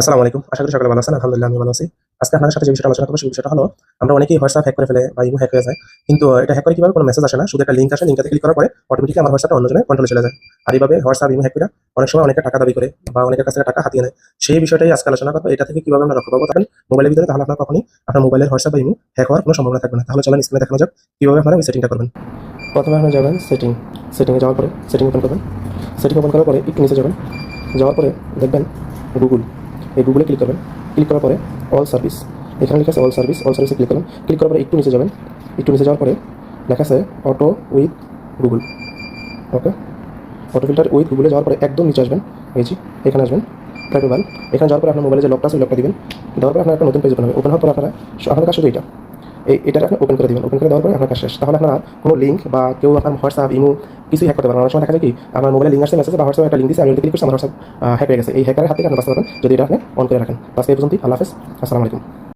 আসসালামু আলাইকুম। আশা করি সকালে ভালো আছেন, আলহামদুলিল্লাহ আমি ভালো আছি। আজকে আপনাদের সাথে যে বিষয়টা আলোচনা করব, সেই বিষয়টা হলো, আমরা অনেকেই হোয়াটসঅ্যাপ হ্যাক করে ফেলে বা ইমো হ্যাক হয়ে যায়, কিন্তু এটা হ্যাক করে কীভাবে কোনো মেসেজ আসে না, শুধু একটা লিঙ্ক আসে লিঙ্কটাতে ক্লিক করার পরে অটোমেটিকলি আমার হোয়াটসঅ্যাপটা অন্যজনের কন্ট্রোলে চলে যায়। আর এইভাবে হোয়াটসঅ্যাপ ইমো হ্যাক করে অনেক সময় অনেকে টাকা দাবি করে বা অনেকের কাছে টাকা হাতিয়ে নেয়। সেই বিষয়টাই আজকে আলোচনা করব। এটা থেকে কীভাবে আমরা রক্ষা পাবো তখন মোবাইলের ভিতরে, তাহলে আপনার কখনই আপনার মোবাইলের হোয়াটসঅ্যাপ বা ইমো হ্যাক হওয়ার কোনো সম্ভাবনা থাকবে না। তাহলে চলেন স্ক্রিনে দেখানো যাক, কীভাবে আপনারা ওই সেটিংটা করবেন। প্রথমে আপনারা যাবেন সেটিং সেটিংয়ে যাওয়ার পরে সেটিং ওপেন করবেন। সেটিং ওপেন করার পরে একটু নিচে যাবেন। যাওয়ার পরে দেখবেন গুগল এই গুগলে ক্লিক করবেন। ক্লিক করার পরে অল সার্ভিস এখানে লেখা আছে অল সার্ভিস অল সার্ভিসে ক্লিক করবেন ক্লিক করার পরে একটু নিচে যাবেন। একটু নিচে যাওয়ার পরে লেখা আছে auto with Google okay auto filter with গুগলে যাওয়ার পরে একদম নিচে আসবেন। এই এখানে আসবেন। মোবাইল এখানে যাওয়ার পরে আপনার মোবাইলে যে লকটা আছে লকটা দিবেন। দেওয়ার পরে আপনার একটা নতুন পেজ ওপেন হবে। ওপেন হওয়ার পর আপনারা, আপনার কাছে শুধু এটা এই, এটা আপনি ওপেন করে দিবেন। ওপেন করে দেওয়ার পরে আপনার কাজ শেষ। তাহলে আপনার কোনো লিঙ্ক বা কেউ আপনার হোয়াটসঅ্যাপ ইমো কিছুই হ্যাক করতে পারবেন অনেক সময় দেখা যায় কি, আমার মোবাইলে লিঙ্ক আসছে মেসেজ বা হোয়াটসঅ্যাপ একটা লিঙ্ক দিচ্ছে আমি ক্লিক করছি, আমার হোয়াটসঅ্যাপ হ্যাক হয়ে গেছে। এই হ্যাকারের হাত থেকে আপনি বাঁচতে পারবেন, যদি এটা আপনি অন করে রাখেন। আজকে এই পর্যন্ত আল্লাহ হাফেজ। আসসালামু আলাইকুম।